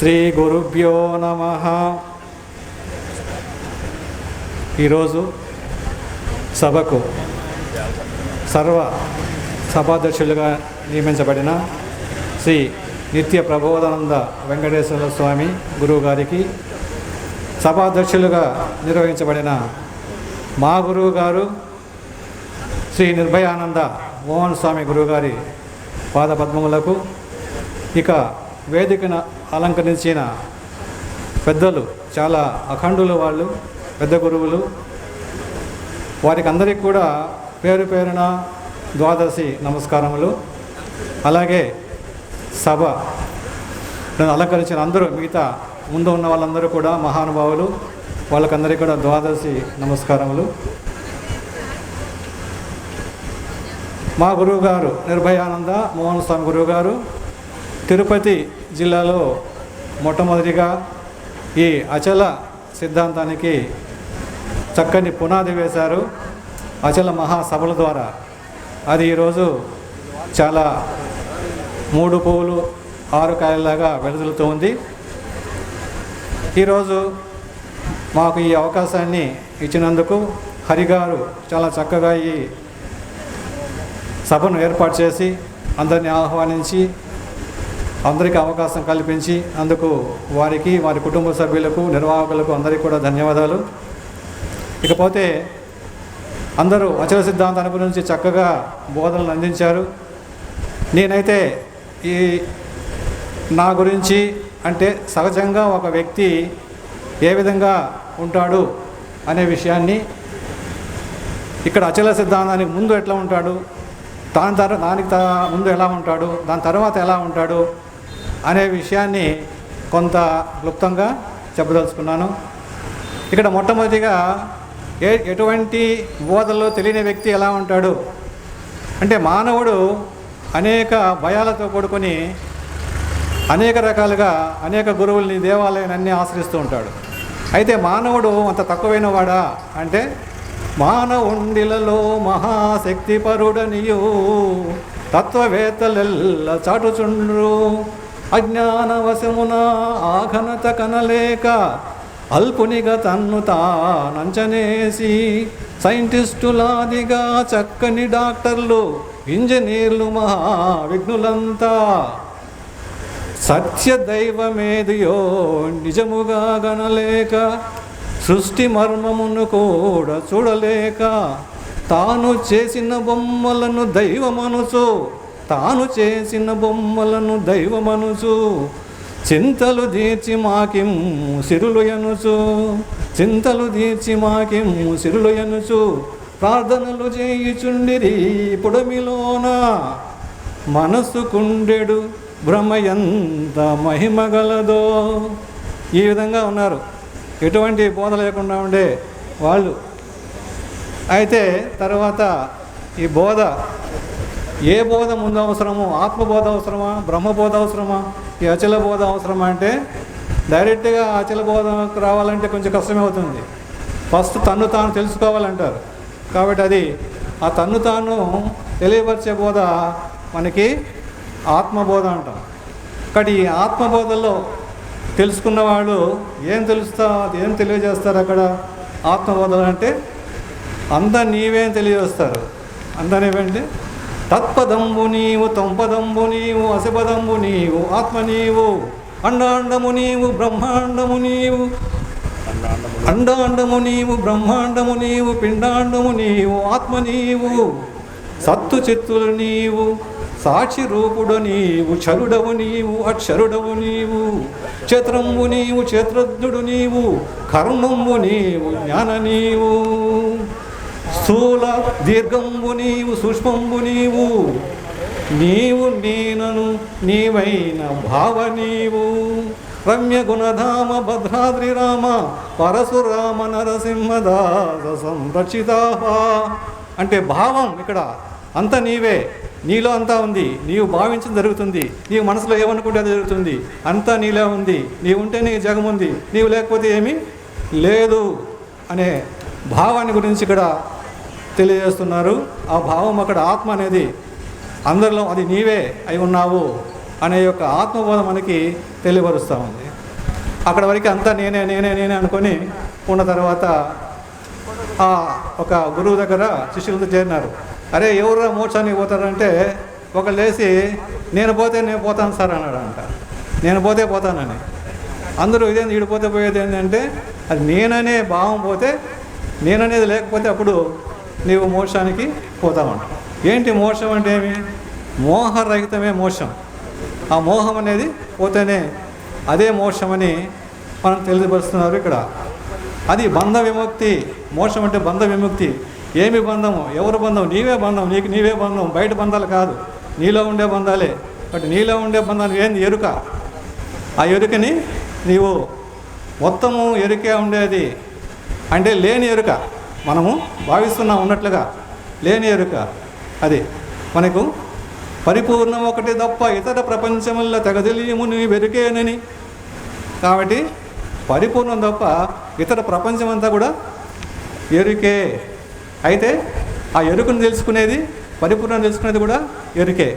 శ్రీ గురుభ్యో నమ. ఈరోజు సభకు సర్వ సభాధ్యక్షులుగా నియమించబడిన శ్రీ నిత్య ప్రబోధానంద వెంకటేశ్వర స్వామి గురువు గారికి సభాధ్యక్షులుగా నిర్వహించబడిన మా గురువు గారు శ్రీ నిర్భయానంద మోహన్ స్వామి గురువుగారి పాదపద్మములకు ఇక వేదికన అలంకరించిన పెద్దలు చాలా అఖండులు వాళ్ళు పెద్ద గురువులు. వారికి అందరికీ కూడా పేరు పేరున ద్వాదశి నమస్కారములు. అలాగే సభ నన్ను అలంకరించిన అందరూ మిగతా ముందు ఉన్న వాళ్ళందరూ కూడా మహానుభావులు వాళ్ళకందరికీ కూడా ద్వాదశి నమస్కారములు. మా గురువు గారు నిర్భయానంద మోహన్ స్వామి గురువు గారు తిరుపతి జిల్లాలో మొట్టమొదటిగా ఈ అచల సిద్ధాంతానికి చక్కని పునాది వేశారు. అచల మహాసభల ద్వారా. అది ఈరోజు చాలా మూడు పువ్వులు ఆరు కాయలలాగా వెలుదులుతూ ఉంది. ఈరోజు మాకు ఈ అవకాశాన్ని ఇచ్చినందుకు హరిగారు చాలా చక్కగా ఈ సభను ఏర్పాటు చేసి అందరిని ఆహ్వానించి అందరికీ అవకాశం కల్పించి అందుకు వారికి వారి కుటుంబ సభ్యులకు నిర్వాహకులకు అందరికీ కూడా ధన్యవాదాలు. ఇకపోతే అందరూ అచల సిద్ధాంతాన్ని గురించి చక్కగా బోధనలు అందించారు. నేనైతే ఈ నా గురించి అంటే సహజంగా ఒక వ్యక్తి ఏ విధంగా ఉంటాడు అనే విషయాన్ని ఇక్కడ అచల సిద్ధాంతానికి ముందు ఎట్లా ఉంటాడు దాని తర్వాత దానికి త ముందు ఎలా ఉంటాడు దాని తర్వాత ఎలా ఉంటాడు అనే విషయాన్ని కొంత క్లుప్తంగా చెప్పదలుచుకున్నాను. ఇక్కడ మొట్టమొదటిగా ఏ ఎటువంటి బోధల్లో తెలియని వ్యక్తి ఎలా ఉంటాడు? అంటే మానవుడు అనేక భయాలతో కూడుకొని అనేక రకాలుగా అనేక గురువుల్ని దేవాలయాన్ని ఆశ్రయిస్తూ ఉంటాడు. అయితే మానవుడు అంత తక్కువైన వాడా అంటే మానవుండిలలో మహాశక్తి పరుడనియు తత్వవేత్తలెల్ల చాటుచుండ్రు. అజ్ఞానవశమున ఆఘనత కనలేక అల్పునిగా తన్ను తానంచనేసి సైంటిస్టులాదిగా చక్కని డాక్టర్లు ఇంజనీర్లు మహా విఘ్నులంతా సత్య దైవమేదియో నిజముగా గణలేక సృష్టి మర్మమును కూడా చూడలేక తాను చేసిన బొమ్మలను దైవమనుచు తాను చేసిన బొమ్మలను దైవమనుచు చింతలు తీర్చి మాకిం సిరులు ఎనుచు చింతలు తీర్చి మాకిం సిరులు ఎనుచు ప్రార్థనలు చేయుచుండిరి పుడమిలోన. మనసు కుండెడు భ్రమ ఎంత మహిమగలదో. ఈ విధంగా ఉన్నారు. ఎటువంటి బోధ లేకుండా ఉండే వాళ్ళు. అయితే తర్వాత ఈ బోధ ఏ బోధ ముందు అవసరమో ఆత్మబోధ అవసరమా బ్రహ్మబోధ అవసరమా ఈ అచల బోధ అవసరమా అంటే డైరెక్ట్గా అచల బోధకు రావాలంటే కొంచెం కష్టమే అవుతుంది. ఫస్ట్ తన్ను తాను తెలుసుకోవాలంటారు. కాబట్టి అది ఆ తన్ను తాను తెలియపరిచే బోధ మనకి ఆత్మబోధ అంటాం. కాబట్టి ఈ ఆత్మబోధలో తెలుసుకున్న వాళ్ళు ఏం తెలుస్తా ఏం తెలియజేస్తారు అక్కడ? ఆత్మబోధలు అంటే అంత నీవేం తెలియజేస్తారు. అంత నీవేంటి తత్పదంబు నీవు తొంపదంబు నీవు అశపదంబు నీవు ఆత్మ నీవు అండాండము నీవు బ్రహ్మాండము నీవు అండాండము నీవు బ్రహ్మాండము నీవు పిండాండము నీవు ఆత్మ నీవు సత్తు చిత్తులు నీవు సాక్షి రూపుడు నీవు చరుడవు నీవు అక్షరుడవు నీవు క్షేత్రంబు నీవు క్షేత్రజ్ఞుడు నీవు కర్మంబు నీవు జ్ఞాన నీవు. స్థూల దీర్ఘంబు నీవు సూక్ష్మంబు నీవు. నీవు నేనను నీవైన భావ నీవు. రమ్య గుణధామ భద్రాద్రి రామ పరశురామ నరసింహదాస సంరక్షిత అంటే భావం ఇక్కడ అంత నీవే. నీలో అంతా ఉంది. నీవు భావించడం జరుగుతుంది. నీవు మనసులో ఏమనుకుంటే అది జరుగుతుంది. అంతా నీలో ఉంది. నీవు ఉంటే నీ జగం ఉంది. నీవు లేకపోతే ఏమీ లేదు అనే భావాన్ని గురించి ఇక్కడ తెలియజేస్తున్నారు. ఆ భావం అక్కడ ఆత్మ అనేది అందరిలో అది నీవే అయి ఉన్నావు అనే యొక్క ఆత్మబోధ మనకి తెలియపరుస్తూ ఉంది. అక్కడ వరకు అంతా నేనే నేనే నేనే అనుకొని ఉన్న తర్వాత ఆ ఒక గురువు దగ్గర శిష్యులతో చేరినారు. అరే ఎవరు మోక్షానికి పోతారంటే ఒకళ్ళు లేచి నేను పోతే నేను పోతాను సార్ అన్నాడు అంట నేను పోతే పోతానని. అందరూ ఇదేంది ఈడిపోతే పోయేది ఏంటంటే అది నేననే భావం పోతే నేననేది లేకపోతే అప్పుడు నీవు మోక్షానికి పోతామంట ఏంటి మోక్షం అంటే ఏమి? మోహరహితమే మోక్షం. ఆ మోహం అనేది పోతేనే అదే మోక్షమని మనం తెలియపరుస్తున్నారు ఇక్కడ. అది బంధ విముక్తి. మోక్షం అంటే బంధ విముక్తి. ఏమి బంధము? ఎవరు బంధం? నీవే బంధం. నీకు నీవే బంధం. బయట బంధాలు కాదు. నీలో ఉండే బంధాలే. బట్ నీలో ఉండే బంధాలు ఏంది? ఎరుక. ఆ ఎరుకని నీవు మొత్తము ఎరుకే ఉండేది. అంటే లేని ఎరుక. మనము భావిస్తున్నాం ఉన్నట్లుగా లేని ఎరుక. అది మనకు పరిపూర్ణం ఒకటి తప్ప ఇతర ప్రపంచముల్లో తెగదెలియము నీ వెరుకేనని. కాబట్టి పరిపూర్ణం తప్ప ఇతర ప్రపంచం అంతా కూడా ఎరుకే. అయితే ఆ ఎరుకును తెలుసుకునేది పరిపూర్ణం తెలుసుకునేది కూడా ఎరుకే.